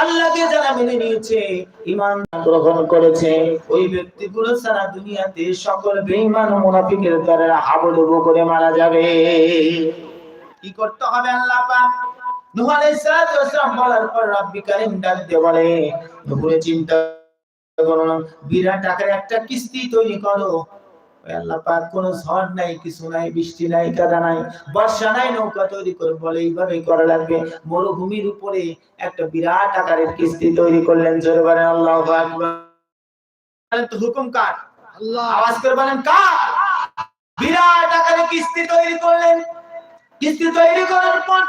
আল্লাহকে যারা মেনে নিয়েছে ইমান গ্রহণ করেছে, ওই ব্যক্তিগুলো সারা দুনিয়াতে সকল বেঈমান মুনাফিকের দ্বারা করে মারা যাবে। কি করতে হবে আল্লাহ পাক? নূহ বলার পর রব্বি ডাক দিয়ে বলে, নূহে চিন্তা করো বিরাট আকারে একটা কিস্তি তৈরি করো। আল্লাহ পাক কোনো ঝড় নাই কিছু নাই বৃষ্টি নাই কাদা নাই বর্ষা নাই নৌকা তৈরি করে বলে এইভাবে করা লাগবে। মরুভূমির উপরে একটা বিরাট আকারের কিস্তি তৈরি করলেন জোরে বলেন আল্লাহু আকবার। তো হুকুম কার? আল্লাহ। আওয়াজ করে বলেন কার? বিরাট আকারে কিস্তি তৈরি করলেন। কিস্তি তৈরি করার পর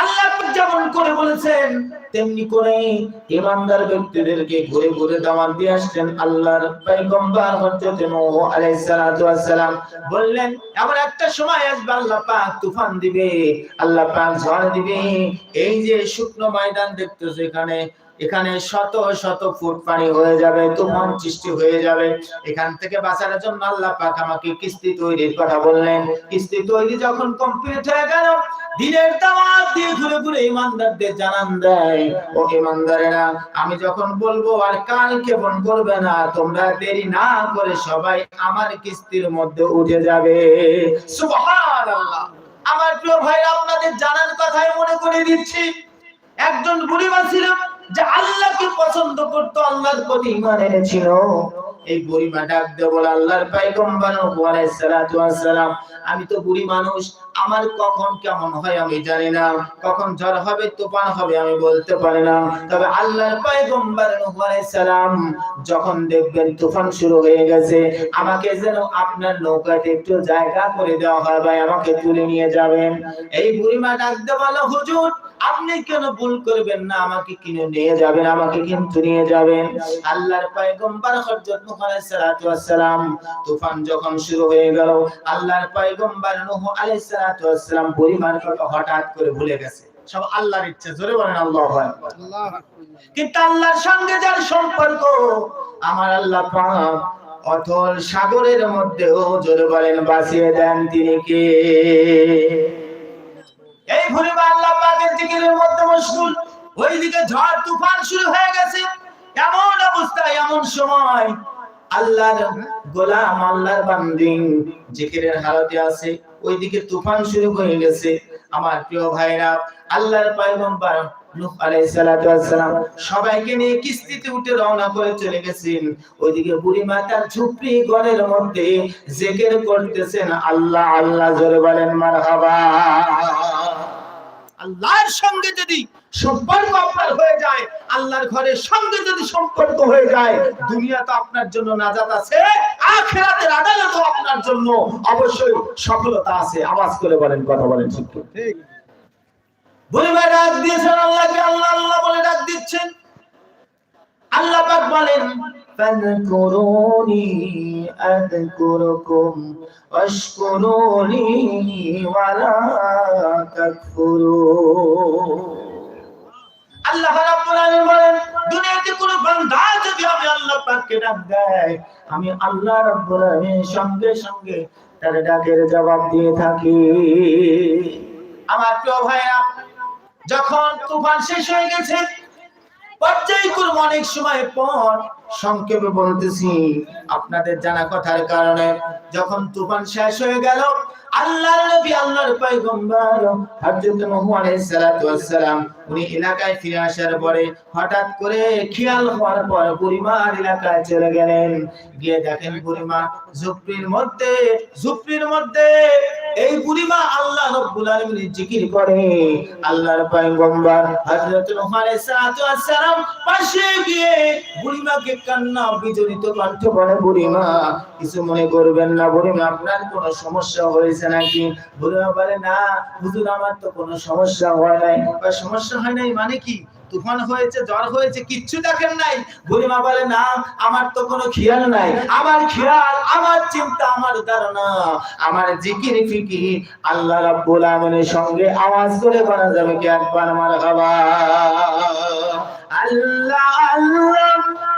আল্লাহ যেমন করে বলেছেন, তেমনি করে ইমানদার ব্যক্তিদেরকে ঘুরে ঘুরে দাওয়াত দিয়ে আসছেন আল্লাহর পয়গম্বর হযরত নূহ আলাইহিস বললেন, এমন একটা সময় আসবে আল্লাহ পাক তুফান দিবে, আল্লাহ পাক ঝড় দিবে। এই যে শুকনো ময়দান দেখতেছো এখানে এখানে শত শত ফুট পানি হয়ে যাবে তুফান সৃষ্টি হয়ে যাবে। এখান থেকে বাঁচার জন্য আল্লাহ পাক আমাকে কিস্তি তৈরির কথা বললেন। কিস্তি তৈরি যখন কমপ্লিট হয়ে গেল, দিনের দাওয়াত দিয়ে ঘুরে ঘুরে ইমানদারদের জানান দেয়, ও ইমানদারেরা, আমি যখন বলব আর কাল কেমন করবে না, তোমরা দেরি না করে সবাই আমার কিস্তির মধ্যে উঠে যাবে। সুবহানাল্লাহ। আমার প্রিয় ভাই আপনাদের জানার কথাই মনে করে দিচ্ছি। একজন বুড়িমা ছিল আল্লাহকে পছন্দ করতো, আল্লাহর প্রতি ঈমান এনেছিল। এই বুড়িমা ডাক দিয়ে আল্লাহর ওয়াস সালাম আমি তো বুড়ি মানুষ, আমার কখন কেমন হয় আমি জানি না। কখন ঝড় হবে, তুফান হবে, আমি বলতে পারি না। তবে আল্লাহর পয়গম্বর নূহ সালাম যখন দেখবেন তুফান শুরু হয়ে গেছে, আমাকে যেন আপনার নৌকাতে একটু জায়গা করে দেওয়া হয়, ভাই, আমাকে তুলে নিয়ে যাবেন। এই বুড়িমা ডাক দিয়ে হুজুর আপনি কেন ভুল করবেন না? আমাকে কিনে নিয়ে যাবেন, আমাকে কিন্তু নিয়ে যাবেন। আল্লাহর পয়গম্বর হযরত নূহ আলাইহিস সালাতু ওয়াস সালাম, তুফান যখন শুরু হয়ে গেল, আল্লাহর পয়গম্বর নূহ আলাইহিস সালাতু ওয়াস সালাম পরিবার কথা হঠাৎ করে ভুলে গেছে। সব আল্লাহর ইচ্ছা, জোরে বলেন আল্লাহু কিন্তু আল্লাহর সঙ্গে যার সম্পর্ক, আমার আল্লাহ পাক অথল সাগরের মধ্যেও, জোরে বলেন, বাঁচিয়ে দেন তিনি কে? এই পরিবার আল্লাহ পাকের জিকিরের মধ্যে মশগুল। ওইদিকে ঝড়, তুফান শুরু হয়ে গেছে। এমন অবস্থায়, এমন সময় আল্লাহর গোলাম, আল্লাহর বান্দি জিকিরের হালতে আছে ওইদিকে তুফান শুরু হয়ে গেছে। আমার প্রিয় ভাইরা, আল্লাহর পয়গম্বর সবাইকে নিয়ে কিস্তিতে উঠে রওনা করে চলে গেছেন। ওইদিকে বুড়ি মাতার ঝুপড়ি ঘরের মধ্যে জিকির করতেছেন। আল্লাহ আল্লাহ জোরে বলেন, মারহাবা। আল্লাহর সঙ্গে যদি সম্পর্ক আপনার হয়ে যায় আল্লাহর ঘরের সঙ্গে যদি সম্পর্ক হয়ে যায় দুনিয়া তো আপনার জন্য নাজাত আছে আখিরাতের আদালতও আপনার জন্য অবশ্যই সফলতা আছে। আওয়াজ করে বলেন কথা বলেন ঠিক? ঠিক। বলে ভাই ডাক দিয়েছেন আল্লাহকে আল্লাহ আল্লাহ বলে ডাক দিচ্ছেন। আল্লাহ পাক বলেন ফাযকুরুনি আযকুরুকুম ওয়াশকুরুনি ওয়ালা তাকফুরুন আল্লাহ রাব্বুল আলামিন বলেন, দুনিয়াতে কোন বান্দা যদি আমি আল্লাহ পাককে ডাক দেয়, আমি আল্লাহ রাব্বুল সঙ্গে সঙ্গে তার ডাকের জবাব দিয়ে থাকি। আমার প্রিয় ভাইরা যখন তুফান শেষ হয়ে গেছে, পর্যায়ক্রম অনেক সময় পর সংক্ষেপে বলতেছি আপনাদের জানা কথার কারণে যখন তুফান শেষ হয়ে গেল আল্লাহর নবী আল্লাহর পয়গম্বর, হযরত নূহ আলাইহিস সালাতু ওয়াস সালাম উনি এলাকায় ফিরে আসার পরে হঠাৎ করে খেয়াল হওয়ার পর বুড়িমার এলাকায় চলে গেলেন। গিয়ে দেখেন বুড়িমা ঝুপড়ির মধ্যে ঝুপড়ির মধ্যে এই বুড়িমা আল্লাহ রাব্বুল আলামিনের জিকির করে। আল্লাহর পয়গম্বর হযরত নূহ আলাইহিস সালাতু ওয়াস সালাম পাশে গিয়ে বুড়িমাকে কান্না বিজড়িত কণ্ঠ বলে, বুড়িমা কিছু মনে করবেন না বুড়িমা আপনার কোনো সমস্যা হয়েছে নাকি? বুড়িমা বলে, না, হুজুর, আমার তো কোনো সমস্যা হয় নাই। বা, সমস্যা হয় নাই মানে কি? তুফান হয়েছে, জ্বর হয়েছে, কিচ্ছু দেখেন নাই? বুড়িমা বলে, না, আমার তো কোনো খেয়াল নাই। আমার খেয়াল, আমার চিন্তা, আমার ধারণা, আমার জিকির, ফিকির, আল্লাহ রাব্বুল আলামিনের সঙ্গে আওয়াজ করে করা যাবে কি একবার মারহাবা আল্লাহ আল্লাহ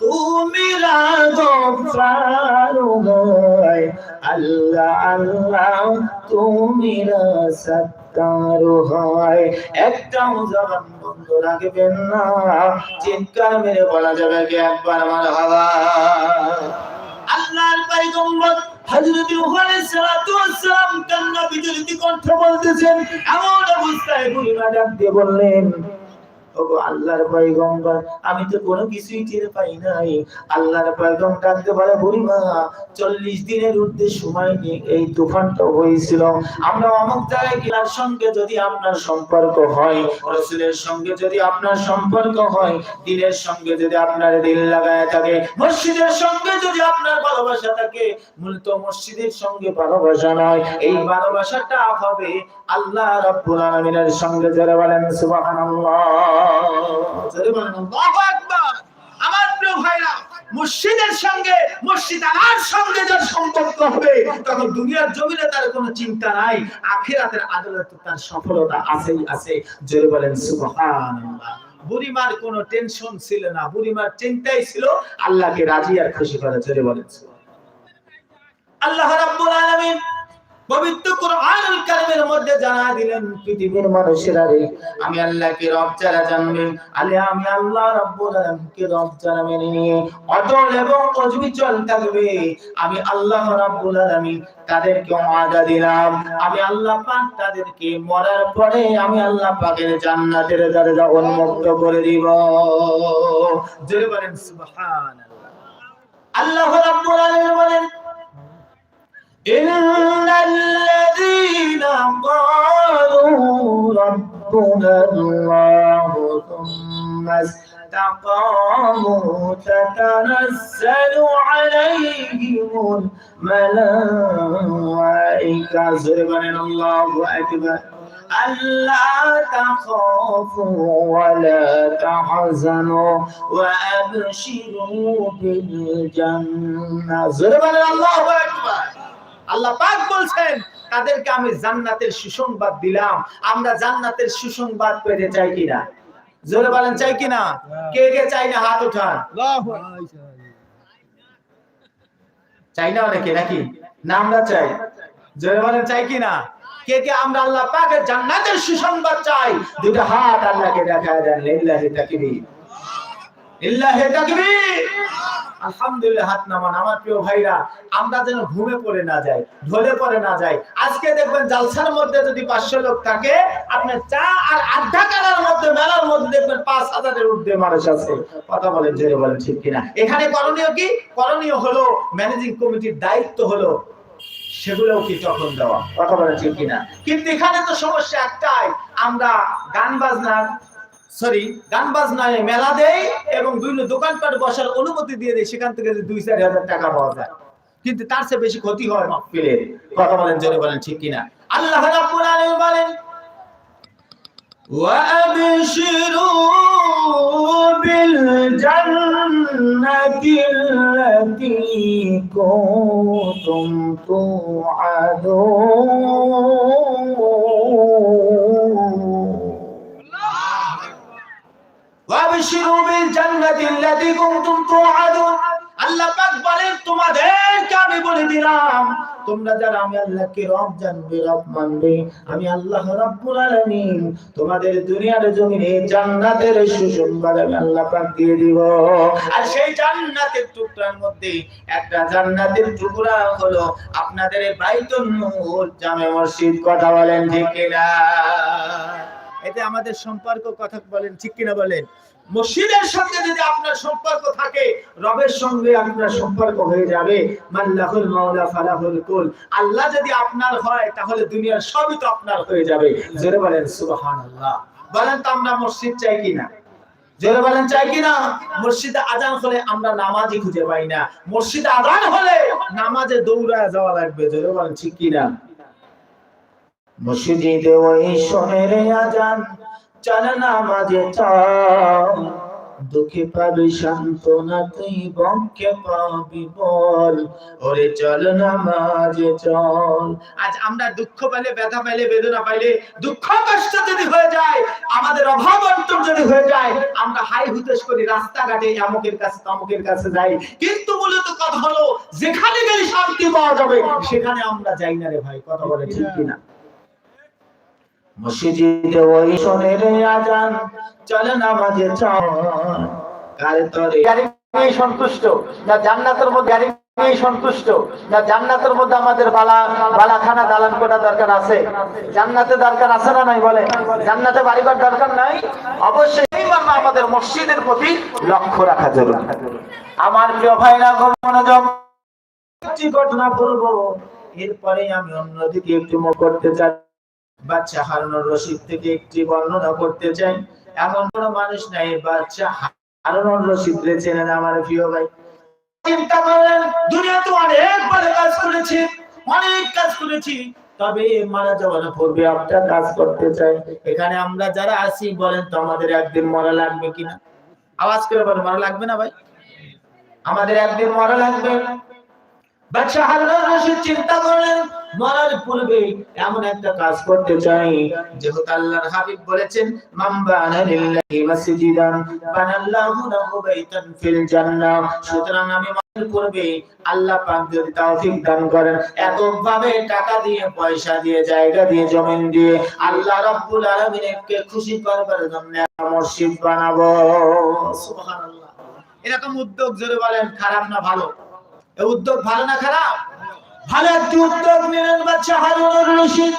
তুমি আল্লাহ আল্লাহ, তুমি সত্তার হয়। একটাও জবান বন্ধ রাখবেন না। চিৎকার মেরে বলা যাবে কি একবার আমার হাওয়া আল্লাহর পয়গম্বর হযরত আলাইহিস সালাতু ওয়াসসালাম কান্না বিজলিত কণ্ঠে বলতেছেন, এমন অবস্থায় বুড়িমা ডাক দিয়ে বললেন আল্লাহর পয়গম্বর, আমি তো কোনো কিছুই টের পাই নাই। আল্লাহর পয়গম্বর ডাকতে পারে বুড়িমা, চল্লিশ দিনের ঊর্ধ্বে সময় নিয়ে এই তুফানটা হয়েছিল। আমরা অমুক জায়গায় গেলার সঙ্গে যদি আপনার সম্পর্ক হয়, রসুলের সঙ্গে যদি আপনার সম্পর্ক হয় দিনের সঙ্গে যদি আপনার দিল লাগায় থাকে, মসজিদের সঙ্গে যদি আপনার ভালোবাসা থাকে, মূলত মসজিদের সঙ্গে ভালোবাসা নয়, এই ভালোবাসাটা হবে আল্লাহ রাব্বুল আলামিনের সঙ্গে যারা বলেন, সুবহানাল্লাহ। যারা বলেন, আল্লাহু আকবার। আমার প্রিয় ভাইরা মসজিদের সঙ্গে মসজিদ আলার সঙ্গে যার সম্পর্ক হবে, তখন দুনিয়ার জমিনে তার কোনো চিন্তা নাই, আখিরাতের আদালতে তার সফলতা আছেই আছে। জোরে বলেন, সুবহানাল্লাহ। বুড়িমার কোনো টেনশন ছিল না, বুড়িমার চিন্তাই ছিল আল্লাহকে রাজি আর খুশি করা। জোরে বলেন, সুবহানাল্লাহ। আল্লাহ রাব্বুল আলামিন পবিত্র কোরআনুল মধ্যে জানা দিলেন পৃথিবীর মানুষেরা রে আমি আল্লাহকে রব জানবেন, আলে আমি আল্লাহ রাব্বুল আলামিনকে রব মেনে নিয়ে অটল এবং অবিচল থাকবে। আমি আল্লাহ রাব্বুল আলামিন তাদেরকে ওয়াদা দিলাম। আমি আল্লাহ পাক তাদেরকে মরার পরে আমি আল্লাহ পাকের জান্নাতের দরজা উন্মুক্ত করে দিব। জোরে বলেন, সুবহানাল্লাহ। আল্লাহ রাব্বুল আলামিন বলেন إن الذين قالوا ربنا الله ثم استقاموا تتنزل عليهم الملائكة زربنا الله أكبر ألا تخافوا ولا تحزنوا وأبشروا بالجنة زربنا الله أكبر আল্লাহ পাক বলছেন তাদেরকে আমি জান্নাতের সুসংবাদ দিলাম। আমরা জান্নাতের সুসংবাদ পেতে চাই কিনা? জোরে বলেন চাই কিনা? কে কে চাই না হাত উঠান? চাই না অনেকে নাকি? না আমরা চাই। জোরে বলেন চাই কিনা? কে কে? আমরা আল্লাহ পাকের জান্নাতের সুসংবাদ চাই। দুটো হাত আল্লাহকে দেখা দেন লিল্লাহি তাকবীর। আলহামদুলিল্লাহ, হাত নামান। আমার প্রিয় ভাইরা, আমরা যেন ঘুমে পড়ে না যাই, ঢলে পড়ে না যাই। আজকে দেখবেন জালসার মধ্যে যদি পাঁচশো লোক থাকে আপনার চা আর কালার মধ্যে, মেলার মধ্যে দেখবেন পাঁচ হাজারের মানুষ আছে। কথা বলেন, জোরে বলেন, ঠিক কিনা? এখানে করণীয় কি? করণীয় হলো ম্যানেজিং কমিটির দায়িত্ব হলো, সেগুলোও কি তখন দেওয়া? কথা বলেন, ঠিক কিনা? কিন্তু এখানে তো সমস্যা একটাই, আমরা গান বাজনার সরি গান বাজনায় মেলা দেই এবং বিভিন্ন দোকানপাট বসার অনুমতি দিয়ে দেয় সেখান থেকে যে দুই চার হাজার টাকা পাওয়া যায় কিন্তু তার চেয়ে বেশি ক্ষতি হয় মাহফিলের কথা বলেন জোরে বলেন ঠিক কিনা আল্লাহ রাব্বুল আলামিন বলেন وأبشروا بالجنة التي كنتم توعدون আমি আল্লাহ তোমাদের দুনিয়ার জমিনে জান্নাতের সুসংবাদ আমি আল্লাহ পাক দিয়ে দিব। আর সেই জান্নাতের টুকরার মধ্যে একটা জান্নাতের টুকরা হলো আপনাদের বাইতুল নূর জামে মসজিদ, কথা বলেন ঠিক কিনা? এতে আমাদের সম্পর্ক কথা বলেন, ঠিক কিনা বলেন? মসজিদের সঙ্গে যদি আপনার সম্পর্ক থাকে, রবের সঙ্গে আপনার সম্পর্ক হয়ে যাবে। মাল্লাহুল মাওলা ফালাহুল কুল। আল্লাহ যদি আপনার হয়, তাহলে দুনিয়ার সবই তো আপনার হয়ে যাবে। জোরে বলেন, সুবহানাল্লাহ। বলেন তো আমরা মসজিদ চাই কিনা? জোরে বলেন, চাই কিনা? মসজিদে আজান হলে আমরা নামাজই খুঁজে পাই না। মসজিদে আজান হলে নামাজে দৌড়ায় যাওয়া লাগবে। জোরে বলেন, ঠিক কিনা? মসজিদে ওই সোনের আজান চল নামাজে চল দুঃখে পাবি সান্ত্বনা তুই বঙ্কে পাবি বল। ওরে চল নামাজে চল। আজ আমরা দুঃখ পাইলে, ব্যথা পাইলে, বেদনা পাইলে, দুঃখ কষ্ট যদি হয়ে যায়, আমাদের অভাব অন্তর যদি হয়ে যায়, আমরা হাই হুতেশ করি, রাস্তাঘাটে আমকের কাছে, তমকের কাছে যাই। কিন্তু মূলত কথা হলো, যেখানে গেলে শান্তি পাওয়া যাবে, সেখানে আমরা যাই না রে ভাই, কথা বলে ঠিক কিনা? মসজিদে ওই সোনের আজান, চল নামাজে চল তরে সন্তুষ্ট, না জান্নাতের মধ্যে সন্তুষ্ট, না জান্নাতের মধ্যে আমাদের বালা, বালাখানা দালান কোটা দরকার আছে। জান্নাতে দরকার আছে না নাই বলে জান্নাতে বাড়িঘর দরকার নাই? অবশ্যই আমাদের মসজিদের প্রতি লক্ষ্য রাখা জরুরি। আমার প্রিয় ভাইরা মনোযোগ। ঘটনা বলব, এরপরে আমি অন্যদিকে একটু করতে চাই। বাচ্চা হারুনুর রশিদ থেকে একটি বর্ণনা করতে চাই। এমন কোন মানুষ নাই, বাচ্চা হারুনুর রশিদ রে চেনেন আমার প্রিয় ভাই। চিন্তা করলেন দুনিয়াতে অনেক বড় কাজ করেছি, অনেক কাজ করেছি, তবে মারা যাওয়ার পূর্বে একটা কাজ করতে চাই। এখানে আমরা যারা আছি, বলেন তো আমাদের একদিন মরা লাগবে কিনা? আওয়াজ করে বলেন, মরা লাগবে না ভাই? আমাদের একদিন মরা লাগবে। বাচ্চা হারুন রশিদ চিন্তা করলেন মরার পূর্বে এমন একটা কাজ করতে চাই। যেহেতু আল্লাহর হাবিব বলেছেন মাসজিদান, বানাল্লাহু লাহু বাইতান ফিল জান্নাহ। সুতরাং আমি আল্লাহ পাক যদি তৌফিক দান করেন টাকা দিয়ে, পয়সা দিয়ে, জায়গা দিয়ে, জমিন দিয়ে আল্লাহ রাব্বুল আলামিনকে খুশি করবার জন্য মসজিদ বানাবো। সুবহানাল্লাহ। এরকম উদ্যোগ জোরে বলেন, খারাপ না ভালো? উদ্যোগ ভালো না খারাপ? ভালো একটি নিলেন বাচ্চা হারুনুর রশিদ।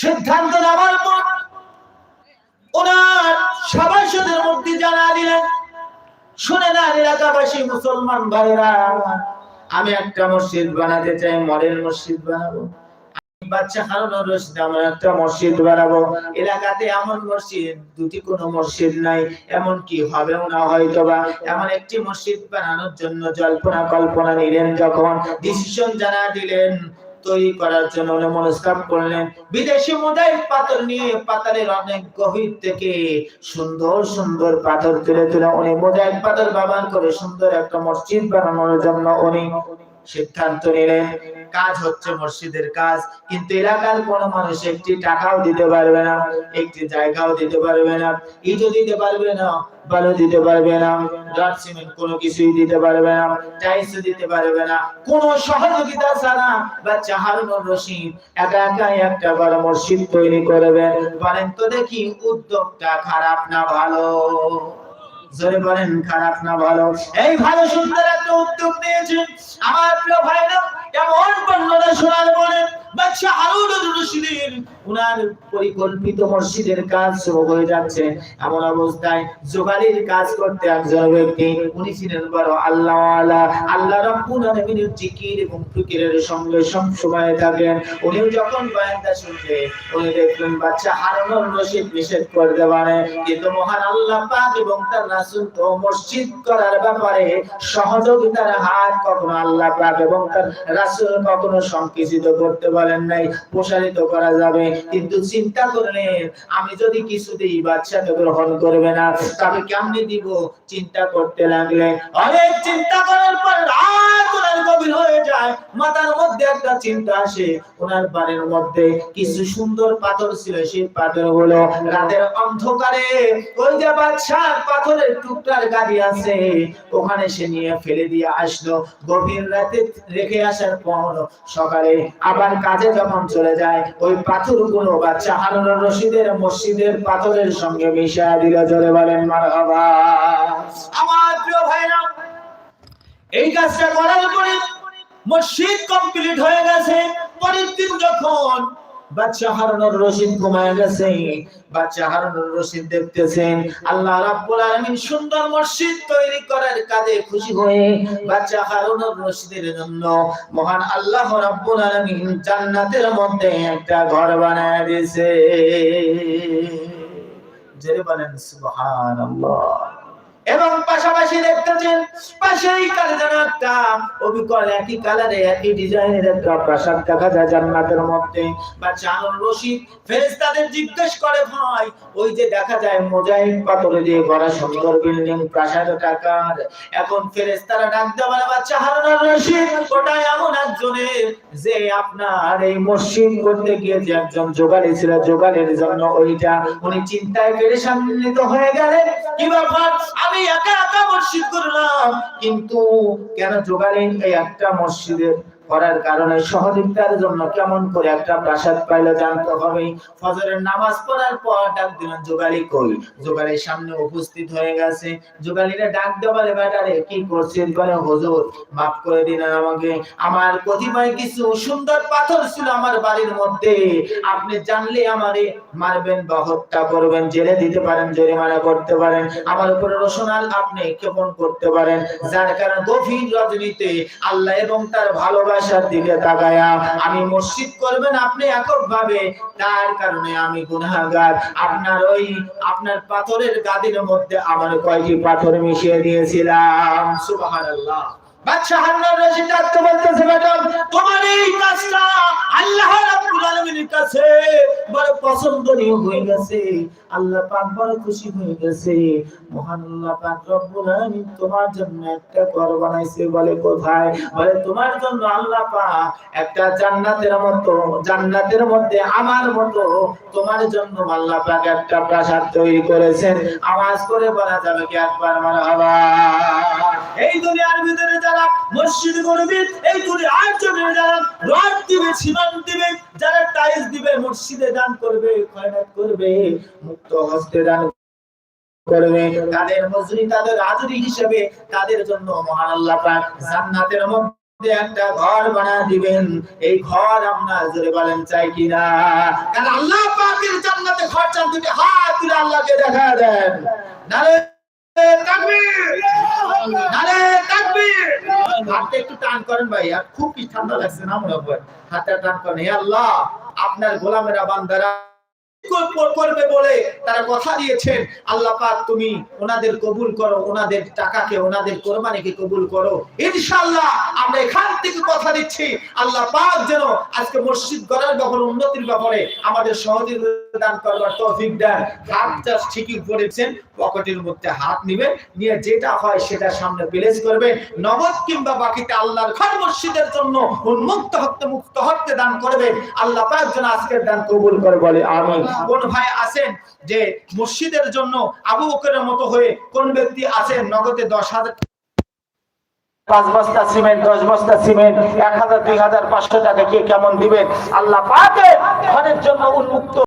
সিদ্ধান্ত নেওয়ার পর ওনার সভাসদের মধ্যে জানা দিলেন শুনে না এলাকাবাসী মুসলমান ভাইরা আমি একটা মসজিদ বানাতে চাই, মডেল মসজিদ বানাবো। মনস্কাপ করলেন। বিদেশি মোজাইক পাথর নিয়ে পাথরের অনেক গভীর থেকে সুন্দর সুন্দর পাথর তুলে তুলে উনি মোজাইক পাথর ব্যবহার করে সুন্দর একটা মসজিদ বানানোর জন্য উনি সিদ্ধান্ত নিলেন কাজ হচ্ছে মসজিদের কাজ। কিন্তু এলাকার কোন মানুষ একটি টাকাও দিতে পারবে না, একটি জায়গাও দিতে পারবে না, ইটও দিতে পারবে না, বালু দিতে পারবে না রড সিমেন্ট কোনো কিছুই দিতে পারবে না, টাইলস দিতে পারবে না, কোন সহযোগিতা ছাড়া বাচ্চা হারুনুর রশিদ একা একা একটা বড় মসজিদ তৈরি করবে। বলেন তো দেখি, উদ্যোগটা খারাপ না ভালো? জোরে বলেন, খারাপ না ভালো এই ভালো সুন্দর একটা উদ্যোগ নিয়েছেন। আমার প্রিয় ভাইরা, এমন বর্ণনা শোনার পরে বাচ্চা নিষেধ করতে পারে। মহান আল্লাহ এবং তার মসজিদ করার ব্যাপারে সহযোগিতার হাত কখনো আল্লাহ পাক এবং তার রাসূল কখনো সংকুচিত করতে পারেন নাই, প্রসারিত করা যাবে। কিন্তু চিন্তা করলেন, আমি যদি কিছু দিই বাচ্চাকে গ্রহণ করবে না, তাকে কেমনি দিব? চিন্তা করতে লাগলেন। অনেক চিন্তা করার পর রাত ওনার গভীর হয়ে যায়। মাথার মধ্যে একটা চিন্তা আসে। ওনার বাড়ির মধ্যে কিছু সুন্দর পাথর ছিল, সেই পাথরগুলো রাতের অন্ধকারে ওই যে পাথরের টুকরার গাড়ি আছে, ওখানে সে নিয়ে ফেলে দিয়ে আসলো। গভীর রাতে রেখে আসার পর সকালে আবার কাজে যখন চলে যায়, ওই পাথরগুলো বাচ্চা হারুন রশিদের মসজিদের পাথরের সঙ্গে মিশা দিল, জোরে বলেন, মারহাবা। আমার প্রিয় ভাইরা, এই কাজটা করার পরে মসজিদ কমপ্লিট হয়ে গেছে। পরের দিন যখন বাচ্চা হারুনুর রশিদ ঘুমায় গেছে। বাচ্চা হারুনুর রশিদ দেখতেছেন, আল্লাহ রাব্বুল আলামিন সুন্দর মসজিদ তৈরি করার কাজে খুশি হয়ে বাচ্চা হারুনুর রশিদের জন্য মহান আল্লাহ রাব্বুল আলামিন জান্নাতের মধ্যে একটা ঘর বানায় দিয়েছে। জেরে বলেন, সুবহানাল্লাহ। এবং পাশাপাশি দেখতেছেন, পাশেই কালে যেন একটা অবিকল একই কালারে একই ডিজাইনের একটা প্রাসাদ দেখা যায় জান্নাতের মধ্যে। বা চানুর রশিদ, ফেরেশতাদের জিজ্ঞেস করে, ভাই, ওই যে দেখা যায় মোজাইক পাথরে দিয়ে গড়া সুন্দর বিল্ডিং, প্রাসাদ টাকার। এখন ফেরেশতারা ডাক দেওয়া বলে, বাচ্চা হারুন রশিদ ওটা এমন একজনের যে আপনার এই মসজিদ করতে গিয়ে যে একজন যোগালি ছিল যোগালের জন্য ওইটা। উনি চিন্তায় পেরেশান্বিত হয়ে গেলেন। কি ব্যাপার? আমি একা একা মসজিদ করলাম। কিন্তু কেন যোগালেন এই একটা মসজিদের করার কারণে সহযোগিতার জন্য কেমন করে একটা প্রাসাদ পাইলে জানতে হবে। ফজরের নামাজ পড়ার পর ডাক দিলেন, যোগালি কই? যোগালির সামনে উপস্থিত হয়ে গেছে। যোগালিরা ডাক দেওয়া বলে, বেটারে, কি করছেন বলে হুজুর? মাফ করে দিলেন আমাকে। আমার কতিপয় কিছু সুন্দর পাথর ছিল আমার বাড়ির মধ্যে। আপনি জানলে আমারে মারবেন বা হত্যা করবেন, জেলে দিতে পারেন, জরিমানা করতে পারেন। আমার উপরে রোশনাল আপনি ক্ষেপণ করতে পারেন। যার কারণে গভীর রজনীতে আল্লাহ এবং তার ভালোবাসার দিকে তাকায়া আমি মসজিদ করবেন আপনি একক ভাবে তার কারণে আমি গুনাহগার। আপনার ওই, আপনার পাথরের গাদির মধ্যে আমার কয়টি পাথর মিশিয়ে দিয়েছিলাম? সুবহানাল্লাহ। বাদশাহ হারুন রশিদ ডাকতে বলতেছে, ম্যাডাম, তোমার এই কাজটা আল্লাহ রাব্বুল আলামিনের বড় পছন্দনীয় হয়ে গেছে। আল্লাহ পাক বড় খুশি হয়ে গেছে। মহান আল্লাহ পাক রব্বুল আলামিন তোমার জন্য একটা ঘর বানাইছে। বলে কোথায়? বলে তোমার জন্য আল্লাহ পাক একটা জান্নাতের মতো, জান্নাতের মধ্যে আমার মতো তোমার জন্য আল্লাহ পাক একটা প্রাসাদ তৈরি করেছেন। আওয়াজ করে বলা যাবে কি একবার মারহাবা এই দুনিয়ার ভিতরে যারা মসজিদ করবে, এই দুনিয়ার জন্য যারা দিবে দিবে, যারা দিবে, মসজিদে দান করবে করবে, মুক্ত হস্তে দান তাদের মজুরি, তাদের হাজুরি হিসেবে তাদের জন্য মহান আল্লাহ জান্নাতের মধ্যে একটা ঘর বানা দিবেন। এই ঘর আমরা জোরে বলেন, চাই কিনা কারণ আল্লাহ পাকের জান্নাতে ঘর চান দুটি হাত তুলে আল্লাহকে দেখা দেন। নারে একটু টান করেন খুব ঠান্ডা লাগছে না মনে হয় হাতটা টান করেন। আল্লাহ, আপনার গোলামেরা বান্দারা করবে বলে তারা কথা দিয়েছেন। আল্লাহ পাক, তুমি ওনাদের কবুল করো, ওনাদের টাকাকে, ওনাদের কোরবানিকে কবুল করো। ইনশাআল্লাহ, আমরা এখান থেকে কথা দিচ্ছি। আল্লাহ পাক যেন আজকে মসজিদ গড়ার ব্যাপারে, উন্নতির ব্যাপারে আমাদের সহযোগিতা দান করবার দেন। ঠিকই করেছেন পকেটের মধ্যে হাত নেবেন, নিয়ে যেটা হয় সেটা সামনে প্লেস করবেন। নগদ কিংবা বাকিতে আল্লাহর ঘর মসজিদের জন্য উন্মুক্ত হতে, মুক্ত হতে দান করবেন। আল্লাহ পাক যেন আজকের দান কবুল করে, বলে আমিন। কোন ভাই আছেন যে মসজিদের জন্য আবু বকরের মতো হয়ে কোন ব্যক্তি আছেন নগদে দশ হাজার পাঁচ বস্তা সিমেন্ট, দশ বস্তা সিমেন্ট, এক হাজার, দুই হাজার, পাঁচশো টাকা কে কেমন দিবেন? আল্লাহ পাকে ঘরের জন্য উন্মুক্ত